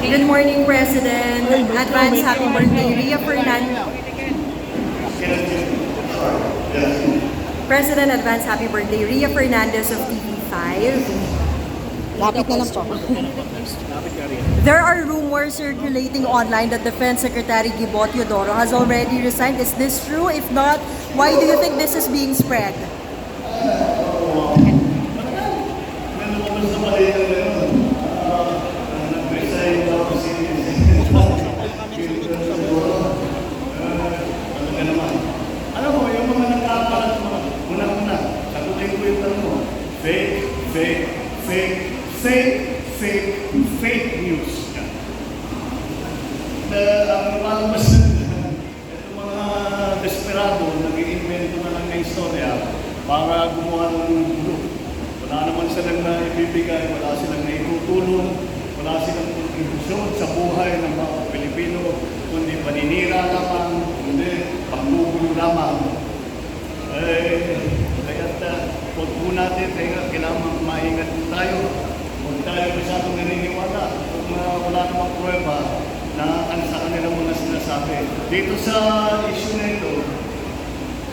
Good morning, President. Advance happy birthday, Ria Fernandez. President, advance happy birthday, Ria Fernandez of TV5. Lapit na lang po. There are rumors circulating online that Defense Secretary Gibo Teodoro has already resigned. Is this true? If not, why do you think this is being spread? Fake, fake, fake, fake, fake, news. Na ang lumalabas itong mga desperado, nag-iimbento na lang ng istorya para gumawa ng gulo. Wala naman silang na ibibigay, wala silang na itutulong, wala silang kontribusyon sa buhay ng mga Pilipino, kundi paninira lamang, kundi panggugulo lamang. Eh, kaya uh, huwag po natin, kaya kailangan maingat po tayo. Huwag tayo masyadong naniniwala kung uh, wala namang prueba na ano sa kanila muna sinasabi. Dito sa issue na ito,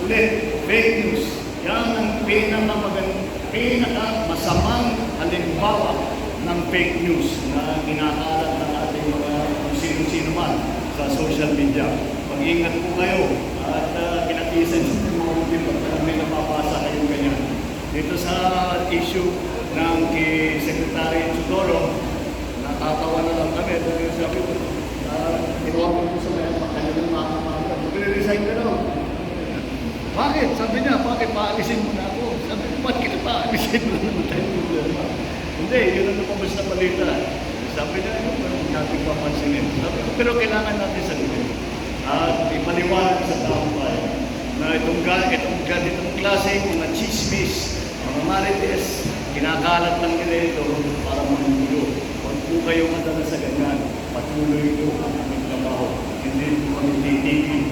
ulit, fake news. Yan ang pinakamagan, pinakamasamang halimbawa ng fake news na kinakalat ng ating mga kung sino-sino man sa social media. Mag-ingat po kayo at uh, kinatisan sa mga video pag may napapasa kayong ganyan. Dito sa issue ng kay Secretary Chudoro, natatawa na lang kami dahil sabi ko, uh, inuwa ko po sa mga kanyang mga mga mag-resign ka daw. Bakit? Sabi niya, bakit paalisin mo na ako? Sabi ko, bakit kita paalisin mo na tayo problema? Hindi, yun ang lumabas na balita. Sabi niya, yun, hindi natin papansinin. Sabi ko, pero kailangan natin sagutin. At ipaliwanag sa taong bayan na itong, itong ganitong klase, mga chismis, mga marites, kinakalat lang nila ito para magulo. Huwag po kayo madala sa ganyan. Patuloy ito ang aming trabaho. Hindi po kami titigil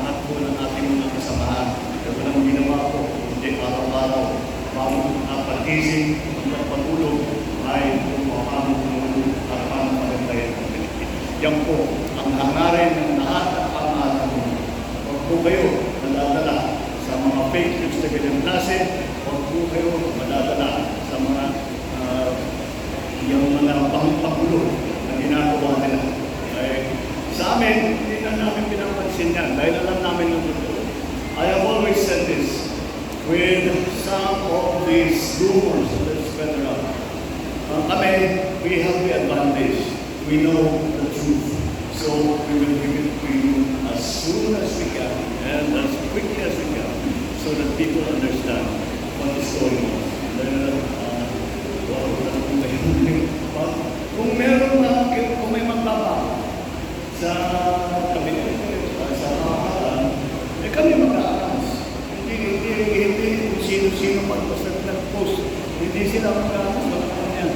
lahat po ng ating mga kasamahan. Kaya walang ginawa ko, hindi araw-araw. Bago napagising, magpapatulog, ay pumapamang tumulog at paano magandahin ang Pilipinas. Yan po ang hangarin ng lahat ng pangalan mo. Huwag po kayo madadala sa mga fake news na ganyang klase. Huwag po kayo madadala sa mga ah, yung mga pangpagulo na ginagawa nila. Eh, sa amin, hindi na namin pinapansin yan dahil alam namin ng these rumors that spread around. Uh, kami, we have the advantage. We know the truth. So we will give it to you as soon as nag-post. Hindi sila mag-aaras, bakit yan?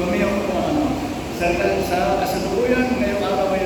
Kami ang mag-aaras. Sa, sa kasalukuyan, ngayong araw